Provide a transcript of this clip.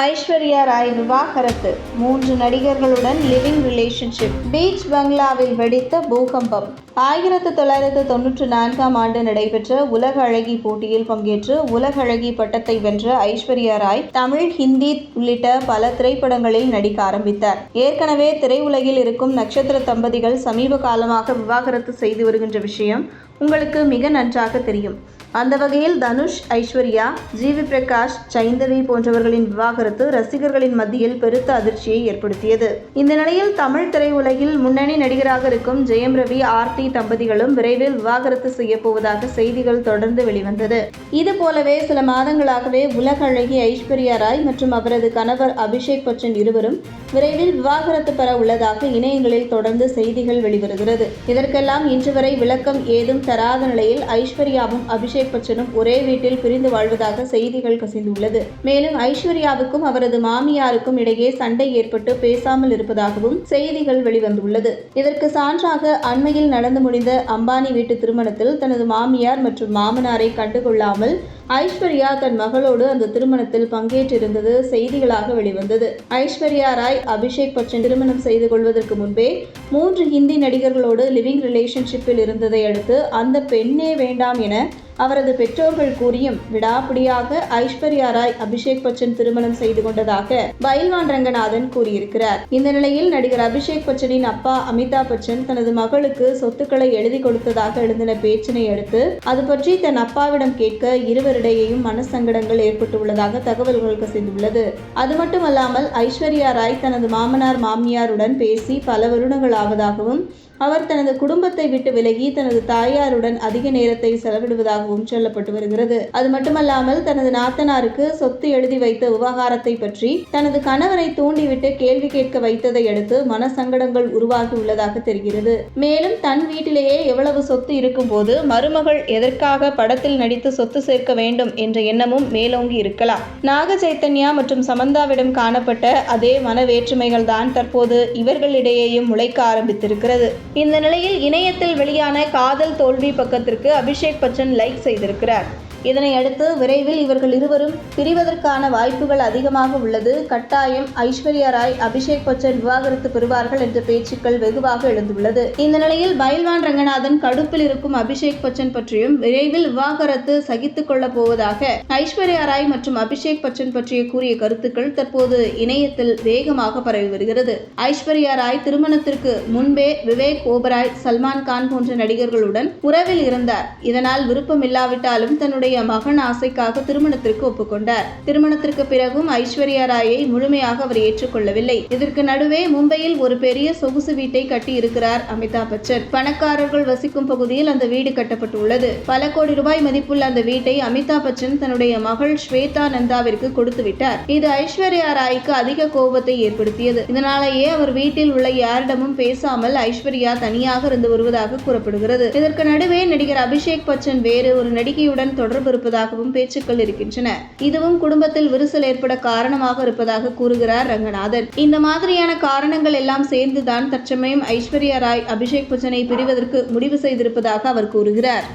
ஐஸ்வர்யா ராய் விவாகரத்து. மூன்று நடிகர்களுடன் living relationship. Beach பங்களாவில் வெடித்த பூகம்பம். ஆயிரத்து தொள்ளாயிரத்து தொன்னூற்று நான்காம் ஆண்டு நடைபெற்ற உலக அழகி போட்டியில் பங்கேற்று உலக அழகி பட்டத்தை வென்ற ஐஸ்வர்யா ராய் தமிழ் ஹிந்தி உள்ளிட்ட பல திரைப்படங்களில் நடிக்க ஆரம்பித்தார். ஏற்கனவே திரையுலகில் இருக்கும் நட்சத்திர தம்பதிகள் சமீப காலமாக விவாகரத்து செய்து வருகின்ற விஷயம் உங்களுக்கு மிக நன்றாக தெரியும். அந்த வகையில் தனுஷ் ஐஸ்வர்யா ஜிவி பிரகாஷ் சைந்தவி போன்றவர்களின் விவாகரத்து ரசிகர்களின் மத்தியில் பெருத்த அதிர்ச்சியை ஏற்படுத்தியது. இந்த நிலையில் தமிழ் திரையுலகில் முன்னணி நடிகராக இருக்கும் ஜெயம் ரவி ஆர்த்தி தம்பதிகளும் விரைவில் விவாகரத்து செய்யப் போவதாக செய்திகள் தொடர்ந்து வெளிவந்தது. இது போலவே சில மாதங்களாகவே உலக அழகி ஐஸ்வர்யா ராய் மற்றும் அவரது கணவர் அபிஷேக் பச்சன் இருவரும் விரைவில் விவாகரத்து பெற உள்ளதாக இணையங்களில் தொடர்ந்து செய்திகள் வெளிவருகிறது. இதற்கெல்லாம் இன்று வரை விளக்கம் ஏதும் தராத நிலையில் ஐஸ்வர்யாவும் அபிஷேக் பச்சனும் ஒரே வீட்டில் பிரிந்து வாழ்வதாக செய்திகள் கசிந்துள்ளது. மேலும் ஐஸ்வர்யாவுக்கும் அவரது மாமியாருக்கும் இடையே சண்டை ஏற்பட்டு பேசாமல் இருப்பதாகவும் செய்திகள் வெளிவந்துள்ளது. இதற்கு சான்றாக அண்மையில் நடந்து முடிந்த அம்பானி வீட்டு திருமணத்தில் தனது மாமியார் மற்றும் மாமனாரை கண்டுகொள்ளாமல் ஐஸ்வர்யா தன் மகளோடு அந்த திருமணத்தில் பங்கேற்றிருந்தது செய்திகளாக வெளிவந்தது. ஐஸ்வர்யா ராய் அபிஷேக் பச்சன் திருமணம் செய்து கொள்வதற்கு முன்பே மூன்று ஹிந்தி நடிகர்களோடு லிவிங் ரிலேஷன்ஷிப்பில் இருந்ததை அடுத்து அந்த பெண்ணே வேண்டாம் என அவரது பெற்றோர்கள் கூறியும் விடாப்பிடியாக ஐஸ்வர்யா ராய் அபிஷேக் பச்சன் திருமணம் செய்து கொண்டதாக பைல்வான் ரங்கநாதன் கூறியிருக்கிறார். இந்த நிலையில் நடிகர் அபிஷேக் பச்சனின் அப்பா அமிதாப் பச்சன் தனது மகளுக்கு சொத்துக்களை எழுதி கொடுத்ததாக எழுந்தின பேச்சினை அடுத்து அது பற்றி தன் அப்பாவிடம் கேட்க இருவரிடையேயும் மனசங்கடங்கள் ஏற்பட்டுள்ளதாக தகவல்கள் கசிந்துள்ளது. அது மட்டுமல்லாமல் ஐஸ்வர்யா ராய் தனது மாமனார் மாமியாருடன் பேசி பல வருடங்கள் ஆவதாகவும் அவர் தனது குடும்பத்தை விட்டு விலகி தனது தாயாருடன் அதிக நேரத்தை செலவிடுவதாக செலவிடுவதாகவும் சொல்லப்பட்டு வருகிறது. அது மட்டுமல்லாமல் தனது நாத்தனாருக்கு சொத்து எழுதி வைத்த விவகாரத்தை பற்றி தனது கணவரை தூண்டிவிட்டு கேள்வி கேட்க வைத்ததை அடுத்து மனசங்கடங்கள் உருவாகி உள்ளதாக தெரிகிறது. மேலும் தன் வீட்டிலேயே எவ்வளவு சொத்து இருக்கும்போது மருமகள் எதற்காக படத்தில் நடித்து சொத்து சேர்க்க வேண்டும் என்ற எண்ணமும் மேலோங்கி இருக்கலாம். நாக சைத்தன்யா மற்றும் சமந்தாவிடம் காணப்பட்ட அதே மன வேற்றுமைகள் தான் தற்போது இவர்களிடையேயும் முளைக்க ஆரம்பித்திருக்கிறது. இந்த நிலையில் இணையத்தில் வெளியான காதல் தோல்வி பக்கத்திற்கு அபிஷேக் பச்சன் லைக் செய்திருக்கிறார். இதனை அடுத்து விரைவில் இவர்கள் இருவரும் பிரிவதற்கான வாய்ப்புகள் அதிகமாக உள்ளது. கட்டாயம் ஐஸ்வர்யா ராய் அபிஷேக் பச்சன் விவாகரத்து பெறுவார்கள் என்ற பேச்சுக்கள் வெகுவாக எழுந்துள்ளது. இந்த நிலையில் பயல்வான் ரங்கநாதன் கடுப்பில் இருக்கும் அபிஷேக் பச்சன் பற்றியும் விரைவில் விவாகரத்து சகித்துக் கொள்ளப் போவதாக ஐஸ்வர்யா ராய் மற்றும் அபிஷேக் பச்சன் பற்றிய கூறிய கருத்துக்கள் தற்போது இணையத்தில் வேகமாக பரவி வருகிறது. ஐஸ்வர்யா ராய் திருமணத்திற்கு முன்பே விவேக் ஓபராய் சல்மான் கான் போன்ற நடிகர்களுடன் உறவில் இருந்தார். இதனால் விருப்பமில்லாவிட்டாலும் தன்னுடைய மகன் ஆசைக்காக திருமணத்திற்கு ஒப்புக்கொண்டார். திருமணத்திற்கு பிறகும் ஐஸ்வர்யா ராயை முழுமையாக அவர் ஏற்றுக்கொள்ளவில்லை. இதற்கு நடுவே மும்பையில் ஒரு பெரிய சொகுசு வீட்டை கட்டி இருக்கிறார் அமிதாப் பச்சன். பணக்காரர்கள் வசிக்கும் பகுதியில் அந்த வீடு கட்டப்பட்டுள்ளது. பல கோடி ரூபாய் மதிப்புள்ள அந்த வீட்டை அமிதாப் பச்சன் தன்னுடைய மகள் ஸ்வேதா நந்தாவிற்கு கொடுத்து விட்டார். இது ஐஸ்வர்யா ராய்க்கு அதிக கோபத்தை ஏற்படுத்தியது. இதனாலேயே அவர் வீட்டில் உள்ள யாரிடமும் பேசாமல் ஐஸ்வர்யா தனியாக இருந்து வருவதாக கூறப்படுகிறது. இதற்கு நடுவே நடிகர் அபிஷேக் பச்சன் வேறு ஒரு நடிகையுடன் தொடர்பு இருப்பதாகவும் பேச்சுக்கள் இருக்கின்றன. இதுவும் குடும்பத்தில் விரிசல் ஏற்பட காரணமாக இருப்பதாக கூறுகிறார் ரங்கநாதன். இந்த மாதிரியான காரணங்கள் எல்லாம் சேர்ந்துதான் தற்சமயம் ஐஸ்வர்யா ராய் அபிஷேக் பச்சனை பிரிவதற்கு முடிவு செய்திருப்பதாக அவர் கூறுகிறார்.